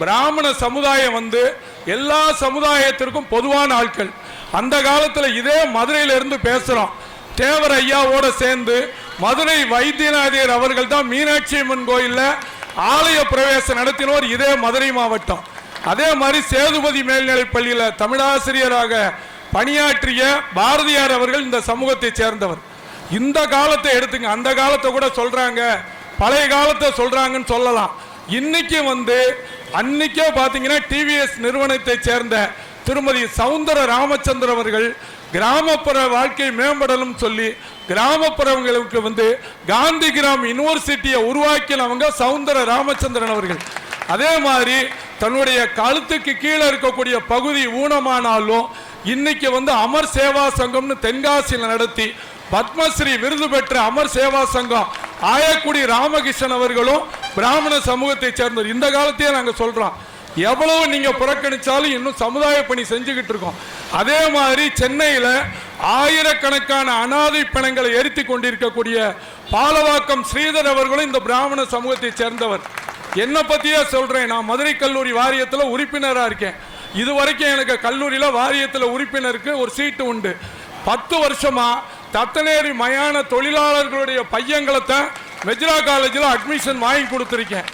பிராமண சமுதாயம் வந்து எல்லா சமுதாயத்திற்கும் பொதுவான ஆட்கள். அந்த காலத்தில் இதே மதுரையிலிருந்து பேசுகிறோம் தேவர் ஐயாவோட சேர்ந்து மதுரை வைத்தியநாதியர் அவர்கள் தான் மீனாட்சி அம்மன் கோயிலில் ஆலய பிரவேசம் நடத்தினோர் இதே மதுரை மாவட்டம். அதே மாதிரி சேதுபதி மேல்நிலைப் பள்ளியில் தமிழாசிரியராக பணியாற்றிய பாரதியார் அவர்கள் இந்த சமூகத்தை சேர்ந்தவர். இந்த காலத்தை எடுத்துங்க அந்த காலத்தை கூட சொல்கிறாங்க பழைய காலத்தை சொல்கிறாங்கன்னு சொல்லலாம். இன்னைக்கு வந்து அன்னைக்கே பார்த்தீங்கன்னா டிவிஎஸ் நிறுவனத்தை சேர்ந்த திருமதி சவுந்தர ராமச்சந்திரன் அவர்கள் கிராமப்புற வாழ்க்கை மேம்படலும் சொல்லி கிராமப்புறங்களுக்கு வந்து காந்தி கிராம் யுனிவர்சிட்டியை உருவாக்கினவங்க சவுந்தர ராமச்சந்திரன் அவர்கள். அதே மாதிரி தன்னுடைய கழுத்துக்கு கீழே இருக்கக்கூடிய பகுதி ஊனமானாலும் இன்னைக்கு வந்து அமர் சேவா சங்கம்னு தென்காசியில் நடத்தி பத்மஸ்ரீ விருது பெற்ற அமர் சேவா சங்கம் ஆயக்குடி ராமகிருஷ்ணன் அவர்களும் பிராமண சமூகத்தை சேர்ந்தவர். இந்த காலத்தையே நாங்கள் சொல்கிறோம் எவ்வளவு நீங்கள் புறக்கணித்தாலும் இன்னும் சமுதாய பணி செஞ்சுக்கிட்டு இருக்கோம். அதே மாதிரி சென்னையில் ஆயிரக்கணக்கான அனாதை பிணங்களை எரித்து கொண்டிருக்கக்கூடிய பாலவாக்கம் ஸ்ரீதர் அவர்களும் இந்த பிராமண சமூகத்தை சேர்ந்தவர். என்னை பற்றியே சொல்கிறேன் நான் மதுரை கல்லூரி வாரியத்தில் உறுப்பினராக இருக்கேன். இது வரைக்கும் எனக்கு கல்லூரியில் வாரியத்தில் உறுப்பினருக்கு ஒரு சீட்டு உண்டு. பத்து வருஷமாக தத்தனேரி மயான தொழிலாளர்களுடைய பையங்களை தான் மெஜ்ரா காலேஜில் அட்மிஷன் வாங்கி கொடுத்துருக்கேன்.